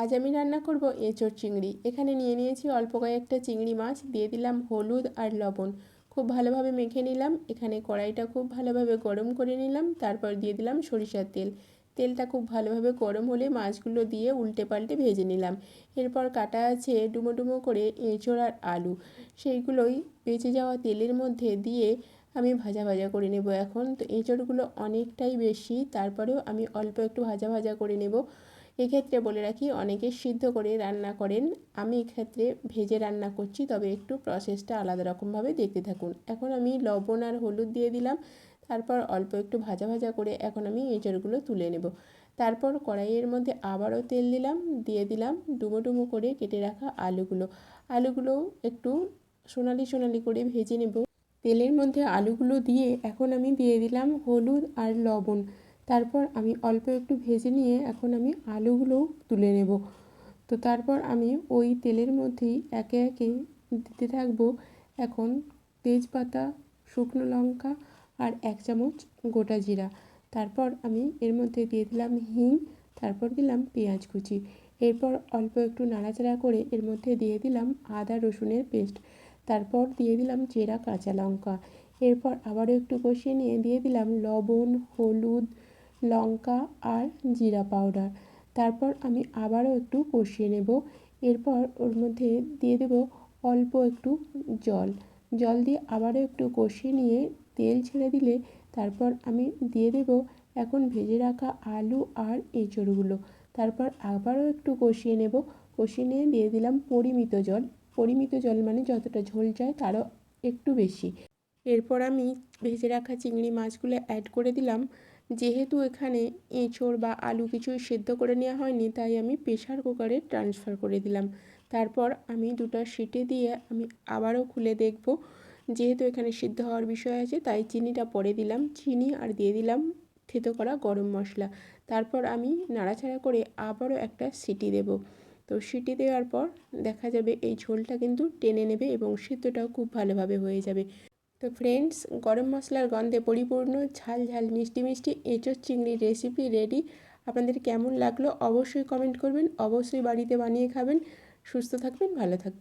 আজ আমি রান্না করব এঁচোড় চিংড়ি। এখানে নিয়ে নিয়েছি অল্প কয়েকটা চিংড়ি মাছ, দিয়ে দিলাম হলুদ আর লবণ। খুব ভালোভাবে মেখে নিলাম। এখানে কড়াইটা খুব ভালোভাবে গরম করে নিলাম। তারপর দিয়ে দিলাম সরিষার তেল। তেলটা খুব ভালোভাবে গরম হলে মাছগুলো দিয়ে উল্টে পাল্টে ভেজে নিলাম। এরপর কাটা আছে ডুমো ডুমো করে এঁচোড় আর আলু। সেইগুলোই বেঁচে যাওয়া তেলের মধ্যে দিয়ে আমি ভাজা ভাজা করে নেব এখন। তো এঁচোড়গুলো অনেকটাই বেশি, তারপরেও আমি অল্প একটু ভাজা ভাজা করে নেব। এক্ষেত্রে বলে রাখি, অনেকে সিদ্ধ করে রান্না করেন। আমি এক্ষেত্রে ভেজে রান্না করছি, তবে একটু প্রসেসটা আলাদা রকমভাবে দেখতে থাকুন। এখন আমি লবণ আর হলুদ দিয়ে দিলাম, তারপর অল্প একটু ভাজা ভাজা করে এখন আমি এঁচড়গুলো তুলে নেব। তারপর কড়াইয়ের মধ্যে আবারও তেল দিলাম, দিয়ে দিলাম ডুমো ডুমো করে কেটে রাখা আলুগুলো। আলুগুলো একটু সোনালি সোনালি করে ভেজে নেব। তেলের মধ্যে আলুগুলো দিয়ে এখন আমি দিয়ে দিলাম হলুদ আর লবণ। তারপর আমি অল্প একটু ভেজে নিয়ে এখন আমি আলুগুলোও তুলে নেব। তো তারপর আমি ওই তেলের মধ্যেই একে একে দিতে থাকব এখন তেজপাতা, শুকনো লঙ্কা আর এক চামচ গোটা জিরা। তারপর আমি এর মধ্যে দিয়ে দিলাম হিং, তারপর দিলাম পেঁয়াজ কুচি। এরপর অল্প একটু নাড়াচাড়া করে এর মধ্যে দিয়ে দিলাম আদা রসুনের পেস্ট। তারপর দিয়ে দিলাম চেরা কাঁচা লঙ্কা। এরপর আবারও একটু কষিয়ে নিয়ে দিয়ে দিলাম লবণ, হলুদ লঙ্কা আর জিরা পাউডার তারপর আমি আবারও একটু কষিয়ে নেব। এরপর ওর মধ্যে দিয়ে দেব অল্প একটু জল। জল দিয়ে আবারও একটু কষিয়ে নিয়ে তেল ছেড়ে দিলে তারপর আমি দিয়ে দেব এখন ভেজে রাখা আলু আর এঁচড়গুলো। তারপর আবারও একটু কষিয়ে নেব। কষিয়ে নিয়ে দিয়ে দিলাম পরিমিত জল। পরিমিত জল মানে যতটা ঝোল চায় তারও একটু বেশি। এরপর আমি ভেজে রাখা চিংড়ি মাছগুলো অ্যাড করে দিলাম। যেহেতু এখানে এঁচোড় বা আলু কিছুই সেদ্ধ করে নেওয়া হয়নি, তাই আমি প্রেশার কুকারে ট্রান্সফার করে দিলাম। তারপর আমি দুটো সিটি দিয়ে আমি আবারও খুলে দেখব। যেহেতু এখানে সিদ্ধ হওয়ার বিষয় আছে, তাই চিনিটা পরে দিলাম। চিনি আর দিয়ে দিলাম থেতো করা গরম মশলা। তারপর আমি নাড়াচাড়া করে আবারও একটা সিটি দেব। তো সিটি দেওয়ার পর দেখা যাবে এই ঝোলটা কিন্তু টেনে নেবে এবং সিদ্ধটাও খুব ভালোভাবে হয়ে যাবে। তো ফ্রেন্ডস গরম মশলার গন্ধে পরিপূর্ণ ঝাল ঝাল মিষ্টি মিষ্টি এঁচোর চিংড়ির রেসিপি রেডি আপনাদের কেমন লাগল অবশ্যই কমেন্ট করবেন, অবশ্যই বাড়িতে বানিয়ে খাবেন। সুস্থ থাকবেন, ভালো থাকবেন।